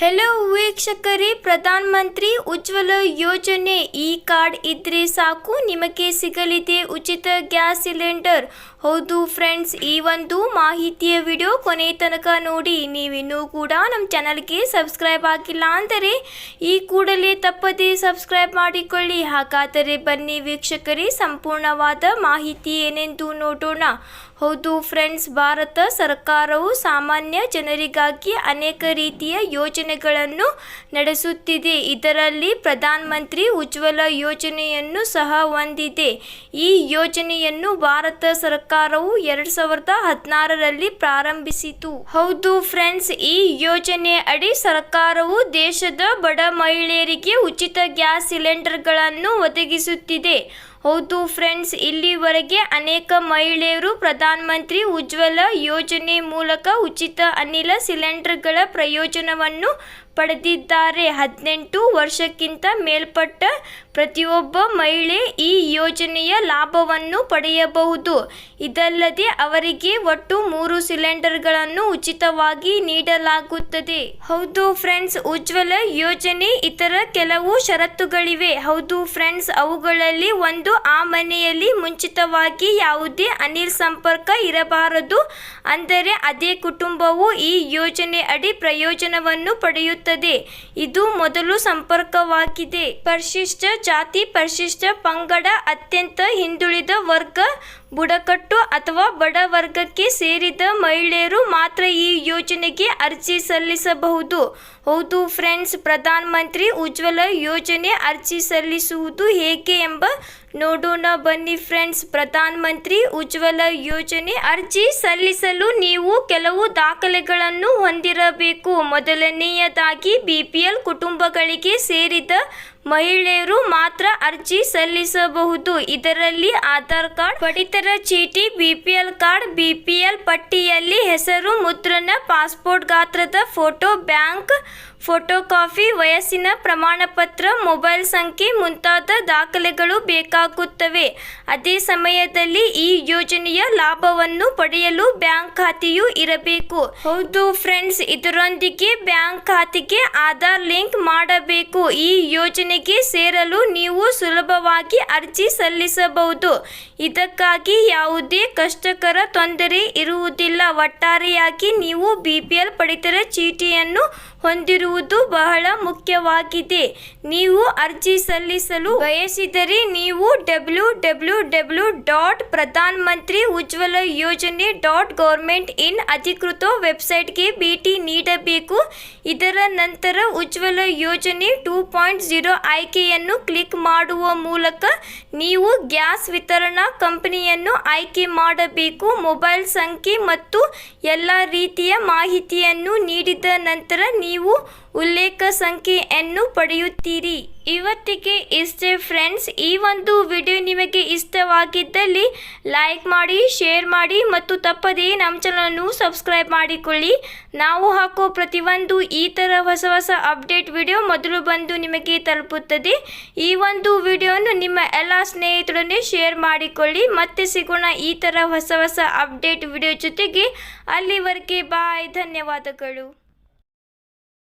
Hello ವೀಕ್ಷಕರೇ. ಪ್ರಧಾನ ಮಂತ್ರಿ ಉಜ್ವಲ ಯೋಜನೆ ಈ ಕಾರ್ಡ್ ಇದ್ರೆ ಸಾಕು. ನಿಮಗೆ ಸಿಗಲಿದೆ ಉಚಿತ ಗ್ಯಾಸ್ ಸಿಲಿಂಡರ್. ಹೌದು ಫ್ರೆಂಡ್ಸ್, ಈ ಒಂದು ಮಾಹಿತಿಯ ವಿಡಿಯೋ ಕೊನೆ ತನಕ ನೋಡಿ. ನೀವಿನ್ನೂ ಕೂಡ ನಮ್ಮ ಚಾನಲ್ಗೆ ಸಬ್ಸ್ಕ್ರೈಬ್ ಆಗಿಲ್ಲ ಅಂದರೆ ಈ ಕೂಡಲೇ ತಪ್ಪದೇ ಸಬ್ಸ್ಕ್ರೈಬ್ ಮಾಡಿಕೊಳ್ಳಿ. ಹಾಗಾದರೆ ಬನ್ನಿ ವೀಕ್ಷಕರೇ, ಸಂಪೂರ್ಣವಾದ ಮಾಹಿತಿ ಏನೆಂದು ನೋಡೋಣ. ಹೌದು ಫ್ರೆಂಡ್ಸ್, ಭಾರತ ಸರ್ಕಾರವು ಸಾಮಾನ್ಯ ಜನರಿಗಾಗಿ ಅನೇಕ ರೀತಿಯ ಯೋಜನೆಗಳನ್ನು ನಡೆಸುತ್ತಿದೆ. ಇದರಲ್ಲಿ ಪ್ರಧಾನ ಮಂತ್ರಿ ಉಜ್ವಲ ಯೋಜನೆಯನ್ನು ಸಹ ಹೊಂದಿದೆ. ಈ ಯೋಜನೆಯನ್ನು ಭಾರತ ಸರ್ಕಾರವು ಎರಡು ಸಾವಿರದ ಹದಿನಾರರಲ್ಲಿ ಪ್ರಾರಂಭಿಸಿತು. ಹೌದು ಫ್ರೆಂಡ್ಸ್, ಈ ಯೋಜನೆ ಅಡಿ ಸರ್ಕಾರವು ದೇಶದ ಬಡ ಮಹಿಳೆಯರಿಗೆ ಉಚಿತ ಗ್ಯಾಸ್ ಸಿಲಿಂಡರ್ಗಳನ್ನು ಒದಗಿಸುತ್ತಿದೆ. ಹೌದು ಫ್ರೆಂಡ್ಸ್ ಇಲ್ಲಿವರೆಗೆ ಅನೇಕ ಮಹಿಳೆಯರು ಪ್ರಧಾನ ಮಂತ್ರಿ ಉಜ್ವಲ ಯೋಜನೆ ಮೂಲಕ ಉಚಿತ ಅನಿಲ ಸಿಲಿಂಡರ್ಗಳ ಪ್ರಯೋಜನವನ್ನು ಪಡೆದಿದ್ದಾರೆ. ಹದಿನೆಂಟು ವರ್ಷಕ್ಕಿಂತ ಮೇಲ್ಪಟ್ಟ ಪ್ರತಿಯೊಬ್ಬ ಮಹಿಳೆ ಈ ಯೋಜನೆಯ ಲಾಭವನ್ನು ಪಡೆಯಬಹುದು. ಇದಲ್ಲದೆ ಅವರಿಗೆ ಒಟ್ಟು ಮೂರು ಸಿಲಿಂಡರ್ಗಳನ್ನು ಉಚಿತವಾಗಿ ನೀಡಲಾಗುತ್ತದೆ. ಹೌದು ಫ್ರೆಂಡ್ಸ್, ಉಜ್ವಲ ಯೋಜನೆ ಇತರ ಕೆಲವು ಷರತ್ತುಗಳಿವೆ. ಹೌದು ಫ್ರೆಂಡ್ಸ್, ಅವುಗಳಲ್ಲಿ ಒಂದು ಆ ಮನೆಯಲ್ಲಿ ಮುಂಚಿತವಾಗಿ ಯಾವುದೇ ಅನಿಲ್ ಸಂಪರ್ಕ ಇರಬಾರದು. ಅಂದರೆ ಅದೇ ಕುಟುಂಬವು ಈ ಯೋಜನೆ ಅಡಿ ಪ್ರಯೋಜನವನ್ನು ಪಡೆಯುತ್ತದೆ ಇದು ಮೊದಲು ಸಂಪರ್ಕವಾಗಿದೆ. ಪರಿಶಿಷ್ಟ ಜಾತಿ, ಪರಿಶಿಷ್ಟ ಪಂಗಡ, ಅತ್ಯಂತ ಹಿಂದುಳಿದ ವರ್ಗ, ಬುಡಕಟ್ಟು ಅಥವಾ ಬಡ ವರ್ಗಕ್ಕೆ ಸೇರಿದ ಮಹಿಳೆಯರು ಮಾತ್ರ ಈ ಯೋಜನೆಗೆ ಅರ್ಜಿ ಸಲ್ಲಿಸಬಹುದು. ಹೌದು ಫ್ರೆಂಡ್ಸ್, ಪ್ರಧಾನ ಮಂತ್ರಿ ಉಜ್ವಲ ಯೋಜನೆ ಅರ್ಜಿ ಸಲ್ಲಿಸುವುದು ಹೇಗೆ ಎಂಬ ನೋಡೋಣ ಬನ್ನಿ ಫ್ರೆಂಡ್ಸ್. ಪ್ರಧಾನ ಮಂತ್ರಿ ಉಜ್ವಲ ಯೋಜನೆ ಅರ್ಜಿ ಸಲ್ಲಿಸಲು ನೀವು ಕೆಲವು ದಾಖಲೆಗಳನ್ನು ಹೊಂದಿರಬೇಕು. ಮೊದಲನೆಯದಾಗಿ ಬಿ ಪಿ ಎಲ್ ಕುಟುಂಬಗಳಿಗೆ ಸೇರಿದ ಮಹಿಳೆಯರು ಮಾತ್ರ ಅರ್ಜಿ ಸಲ್ಲಿಸಬಹುದು. ಇದರಲ್ಲಿ ಆಧಾರ್ ಕಾರ್ಡ್, ಪಡಿತರ ಚೀಟಿ, ಬಿಪಿಎಲ್ ಕಾರ್ಡ್, ಬಿಪಿಎಲ್ ಪಟ್ಟಿಯಲ್ಲಿ ಹೆಸರು, ಮುದ್ರಣ, ಪಾಸ್ಪೋರ್ಟ್ ಗಾತ್ರದ ಫೋಟೋ, ಬ್ಯಾಂಕ್ ಫೋಟೋಕಾಪಿ, ವಯಸ್ಸಿನ ಪ್ರಮಾಣಪತ್ರ, ಮೊಬೈಲ್ ಸಂಖ್ಯೆ ಮುಂತಾದ ದಾಖಲೆಗಳು ಬೇಕಾಗುತ್ತವೆ. ಅದೇ ಸಮಯದಲ್ಲಿ ಈ ಯೋಜನೆಯ ಲಾಭವನ್ನು ಪಡೆಯಲು ಬ್ಯಾಂಕ್ ಖಾತೆಯೂ ಇರಬೇಕು. ಹೌದು ಫ್ರೆಂಡ್ಸ್, ಇದರೊಂದಿಗೆ ಬ್ಯಾಂಕ್ ಖಾತೆಗೆ ಆಧಾರ್ ಲಿಂಕ್ ಮಾಡಬೇಕು. ಈ ಯೋಜನೆಗೆ ಸೇರಲು ನೀವು ಸುಲಭವಾಗಿ ಅರ್ಜಿ ಸಲ್ಲಿಸಬಹುದು. ಇದಕ್ಕಾಗಿ ಯಾವುದೇ ಕಷ್ಟಕರ ತೊಂದರೆ ಇರುವುದಿಲ್ಲ. ಒಟ್ಟಾರೆಯಾಗಿ ನೀವು ಬಿ ಪಿ ಎಲ್ ಪಡಿತರ ಚೀಟಿಯನ್ನು ಹೊಂದಿರುವುದು ಬಹಳ ಮುಖ್ಯವಾಗಿದೆ. ನೀವು ಅರ್ಜಿ ಸಲ್ಲಿಸಲು ಬಯಸಿದರೆ ನೀವು W W W dot Pradhan Mantri ಉಜ್ವಲ ಯೋಜನೆ ಡಾಟ್ ಗೌರ್ಮೆಂಟ್ ಇನ್ ಅಧಿಕೃತ ವೆಬ್ಸೈಟ್ಗೆ ಭೇಟಿ ನೀಡಬೇಕು. ಇದರ ನಂತರ ಉಜ್ವಲ ಯೋಜನೆ ಟೂ ಪಾಯಿಂಟ್ ಜೀರೋ ಆಯ್ಕೆಯನ್ನು ಕ್ಲಿಕ್ ಮಾಡುವ ಮೂಲಕ ನೀವು ಗ್ಯಾಸ್ ವಿತರಣಾ ಕಂಪನಿಯನ್ನು ಆಯ್ಕೆ ಮಾಡಬೇಕು. ಮೊಬೈಲ್ ಸಂಖ್ಯೆ ಮತ್ತು ಎಲ್ಲ ರೀತಿಯ ಮಾಹಿತಿಯನ್ನು ನೀಡಿದ ನಂತರ ನೀವು ಉಲ್ಲೇಖ ಸಂಖ್ಯೆಯನ್ನು ಪಡೆಯುತ್ತೀರಿ. ಇವತ್ತಿಗೆ ಇಷ್ಟೇ ಫ್ರೆಂಡ್ಸ್ ಈ ಒಂದು ವಿಡಿಯೋ ನಿಮಗೆ ಇಷ್ಟವಾಗಿದ್ದಲ್ಲಿ ಲೈಕ್ ಮಾಡಿ ಶೇರ್ ಮಾಡಿ ಮತ್ತು ತಪ್ಪದೇ ನಮ್ಮ ಚಾನಲನ್ನು ಸಬ್ಸ್ಕ್ರೈಬ್ ಮಾಡಿಕೊಳ್ಳಿ. ನಾವು ಹಾಕೋ ಪ್ರತಿಯೊಂದು ಈ ಥರ ಹೊಸ ಹೊಸ ಅಪ್ಡೇಟ್ ವಿಡಿಯೋ ಮೊದಲು ಬಂದು ನಿಮಗೆ ತಲುಪುತ್ತದೆ. ಈ ಒಂದು ವಿಡಿಯೋನು ನಿಮ್ಮ ಎಲ್ಲ ಸ್ನೇಹಿತರನ್ನೇ ಶೇರ್ ಮಾಡಿಕೊಳ್ಳಿ. ಮತ್ತೆ ಸಿಗೋಣ ಈ ಥರ ಹೊಸ ಹೊಸ ಅಪ್ಡೇಟ್ ವಿಡಿಯೋ ಜೊತೆಗೆ. ಅಲ್ಲಿವರೆಗೆ ಬಾಯ್ ಧನ್ಯವಾದಗಳು.